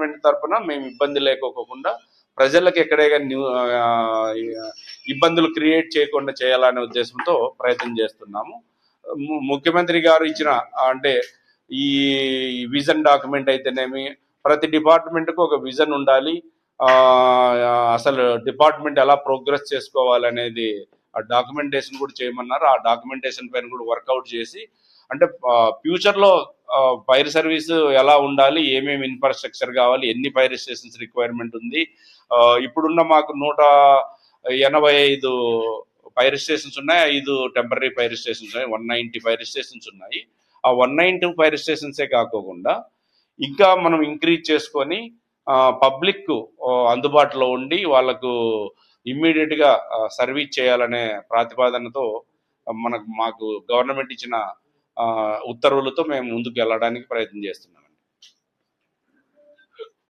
Government తరపున మేము ఇబ్బంది లేకోకుండా ప్రజలకు ఎక్కడే ఇబ్బందులు క్రియేట్ చేయకుండా చేయాలనే ఉద్దేశంతో ప్రయత్నం చేస్తున్నాము. ముఖ్యమంత్రి గారు ఇచ్చిన అంటే ఈ విజన్ డాక్యుమెంట్ అయితేనేమి ప్రతి డిపార్ట్మెంట్కు ఒక విజన్ ఉండాలి. ఆ, అసలు డిపార్ట్మెంట్ ఎలా ప్రోగ్రెస్ చేసుకోవాలనేది ఆ డాక్యుమెంటేషన్ కూడా చేయమన్నారు. ఆ డాక్యుమెంటేషన్ పైన కూడా వర్కౌట్ చేసి అంటే ఫ్యూచర్లో ఫైర్ సర్వీస్ ఎలా ఉండాలి ఏమేమి ఇన్ఫ్రాస్ట్రక్చర్ కావాలి ఎన్ని ఫైర్ స్టేషన్స్ రిక్వైర్మెంట్ ఉంది ఇప్పుడున్న మాకు నూట ఎనభై ఐదు ఫైర్ స్టేషన్స్ ఉన్నాయి ఐదు టెంపరీ ఫైర్ స్టేషన్స్ ఉన్నాయి వన్ నైంటీ ఫైర్ స్టేషన్స్ ఉన్నాయి. ఆ వన్ నైంటీ ఫైర్ స్టేషన్సే కాకోకుండా ఇంకా మనం ఇంక్రీజ్ చేసుకొని పబ్లిక్ అందుబాటులో ఉండి వాళ్ళకు ఇమ్మీడియట్గా సర్వీస్ చేయాలనే ప్రతిపాదనతో మనకు మాకు గవర్నమెంట్ ఇచ్చిన ఆ, ఉత్తర్వులతో మేము ముందుకు వెళ్ళడానికి ప్రయత్నం చేస్తున్నాం.